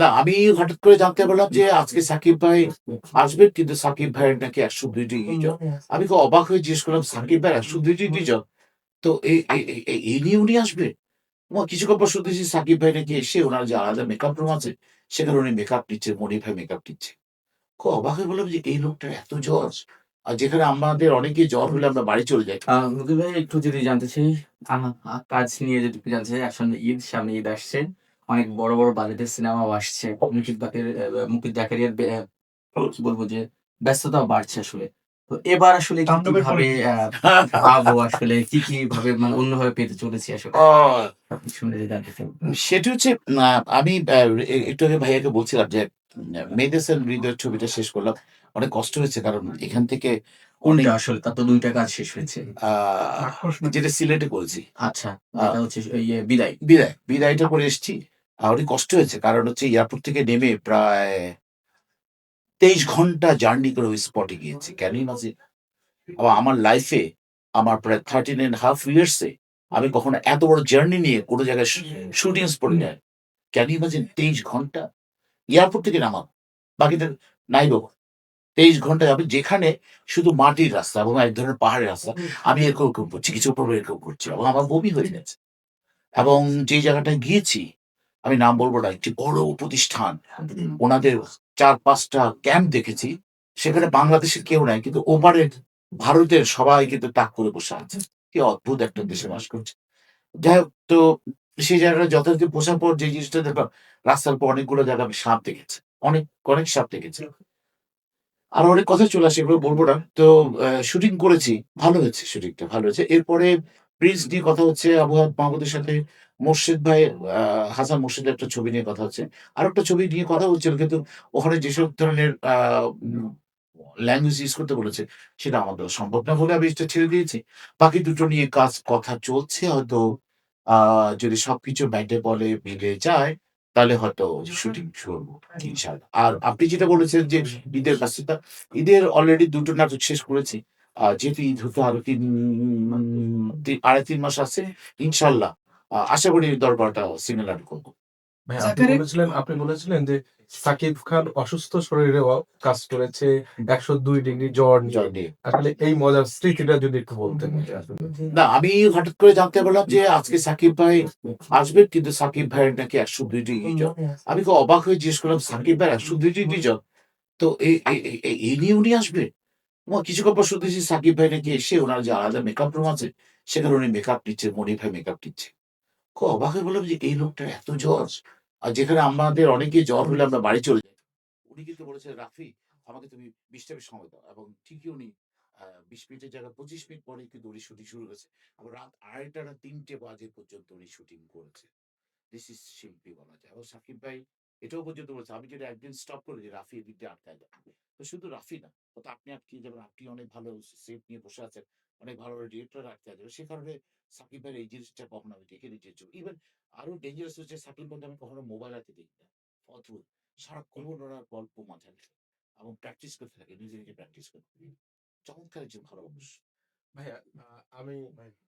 না আমি হঠাৎ করে জানতে পারলাম যে আজকে সাকিব ভাই আসবে কিন্তু সাকিব ভাইয়ের নাকি একশো দুই ডিগ্রি জ্বর আমি খুব অবাক হয়ে জিজ্ঞেস করলাম সাকিব ভাই একশো দুই ডিগ্রি জ্বর তো এই নিয়ে উনি আসবে? আমার কিছুক্ষণ পর শুনতেছি সাকিব ভাই নাকি এসে ওনার যে আলাদা মেকআপ রুম আছে সেখানে উনি মেকআপ নিচ্ছে মনিফাই মেকআপ নিচ্ছে। খুব অবাক হয়ে বললাম যে এই লোকটা এত জ্বর আর যেখানে আমাদের অনেকে জ্বর হলে আমরা বাড়ি চলে যাই। মুকুল ভাই একটু যদি জানতে চাই কাজ নিয়ে যদি জানতে চাই আসলে ঈদ সামনে ঈদ আসছে। অনেক বড় বড় বাজেটের সিনেমাও আসছে। মুকিত বাকের মুকিত জাকারিয়ার কি বলব যে ব্যস্ততা বাড়ছে আসলে। তো এবার আসলে কি কি আহ, পাবো আসলে? কি কি ভাবে মানে অন্যভাবে পেতে চলেছি আসলে? সেটি হচ্ছে আহ, আমি আহ, একটু আগে ভাইয়াকে বলছিলাম যে মেডিসিন হৃদয়ের ছবিটা শেষ করলাম। অনেক কষ্ট হয়েছে কারণ এখান থেকে কোনটা আসলে? তার তো দুইটা কাজ শেষ হয়েছে। আহ, যেটা সিলেটে করেছি। আচ্ছা এটা হচ্ছে ইয়ে বিদায়। বিদায়। বিদায়টা করে এসেছি। অনেক কষ্ট হয়েছে। কারণ হচ্ছে এয়ারপোর্ট থেকে নেমে প্রায় তেইশ ঘণ্টা জার্নি করে ওই স্পটে গিয়েছি। ইমাজিন আবার আমার লাইফে আমার প্রায় থার্টিন এন্ড হাফ ইয়ার্সে আমি কখনো এত বড় জার্নি নিয়ে কোনো জায়গায় শুটিং স্পটে যাই ক্যান ইমাজিন তেইশ ঘণ্টা? এয়ারপোর্ট থেকে নামাবো। বাকিটা নাই বাবু। তেইশ ঘণ্টা যাবে যেখানে শুধু মাটির রাস্তা এবং এক ধরনের পাহাড়ের রাস্তা, আমি এরকম করছি, কিছু পর এরকম করছি এবং আমার বমি হয়ে গেছে এবং যে জায়গাটায় গিয়েছি আমি নাম বলব না একটি বড় প্রতিষ্ঠান। ওনাদের চার পাঁচটা ক্যাম্প দেখেছি। সেখানে বাংলাদেশের কেউ নাই কিন্তু ওপারের ভারতের সবাই কিন্তু তাক করে বসে আছে। কি অদ্ভুত একটা দেশে বাস করছে। যাই হোক তো সেই জায়গাটা যথারীতি বসার পর যে জিনিসটা দেখলাম রাস্তার পর অনেকগুলো জায়গা আমি সাপ দেখেছি। অনেক অনেক সাপ দেখেছি। আর অনেক কথা চলে আসে এগুলো বলব না। তো শুটিং করেছি। ভালো হয়েছে শুটিংটা ভালো হয়েছে। এরপরে প্রিন্স নিয়ে কথা হচ্ছে আবু মাহমুদের সাথে মোর্শেদ ভাই হাসান মোর্শেদের একটা ছবি নিয়ে কথা হচ্ছে। আর একটা ছবি নিয়ে কথা হচ্ছিল কিন্তু ওখানে যেসব ধরনের ল্যাঙ্গুয়েজ ইউজ করতে বলেছে সেটা আমাদের সম্ভব না বলে আমি এটা ছেড়ে দিয়েছি। বাকি দুটো নিয়ে কাজ, কথা চলছে হয়তো যদি সবকিছু ব্যাটে বলে মিলে যায়, তাহলে হয়তো শুটিং শুরু করব ইনশাল্লাহ আর আপনি যেটা বলেছেন যে ঈদের ব্যস্ততা, ঈদের অলরেডি দুটো নাটক শেষ করেছি। যেহেতু ঈদ হতে আরও তিন- আড়াই তিন মাস আছে ইনশাল্লাহ। আশা করি দরবারটা সিমিলার করব। আপনি বলেছিলেন আপনি বলেছিলেন যে সাকিব খান অসুস্থ শরীরে কাজ করেছে একশো দুই ডিগ্রি জ্বর আসলে এই মজার স্মৃতিটা যদি একটু বলতেন। না আমি হঠাৎ করে জানতে পারলাম যে আজকে সাকিব ভাই আসবে কিন্তু সাকিব ভাইয়ের নাকি একশো দুই ডিগ্রি জ্বর। আমি খুব অবাক হয়ে জিজ্ঞেস করলাম সাকিব ভাই একশো দুই ডিগ্রি জ্বর? তো এই নিয়ে উনি আসবে? কিছুক্ষণ পর শুনতেছি সাকিব ভাই নাকি এসে ওনার যে আলাদা মেকআপ রুম আছে, সেখানে উনি মেকআপ নিচ্ছে মনিফাই মেকআপ নিচ্ছে খুব অবাক হয়ে বললাম যে, এই লোকটার এত জ্বর? আর যেখানে আমাদের অনেকে জ্বর হলে আমরা বাড়ি চলে যাই। উনি কিন্তু বলেছে রাফি, আমাকে তুমি বিশটা মিনিট সময় দাও। এবং ঠিকই উনি বিশ মিনিটের জায়গায় পঁচিশ মিনিট পরে কিন্তু উনি শুটিং শুরু করেছে। আবার রাত আড়াইটা না তিনটে বাজে পর্যন্ত উনি শুটিং করেছে। দিস ইজ শিল্পী বলা যায়। এবং সাকিব ভাই এটাও পর্যন্ত বলেছে, আমি যদি একদিন স্টপ করে দিই রাফি এদিকে আটকায় যাবে। তো শুধু রাফি না তো আপনি আপনি যাবেন আপনি অনেক ভালো সেফ নিয়ে বসে আছেন অনেক ভালো ডিরেক্টর রাখতে আছে সে কারণে সাকিব ভাইয়ের এই জিনিসটা কখনো আমি দেখে চাই ইভেন আরও ডেঞ্জারাস হচ্ছে সাকিব বন্ধু আমি কখনো মোবাইল হাতে দেখি না অদ্ভুত। সারাক্ষণ ওনার গল্প মাথায় এবং প্র্যাকটিস করতে থাকে নিজে নিজে প্র্যাকটিস করতে। চমৎকার একজন ভালো মানুষ। ভাইয়া আমি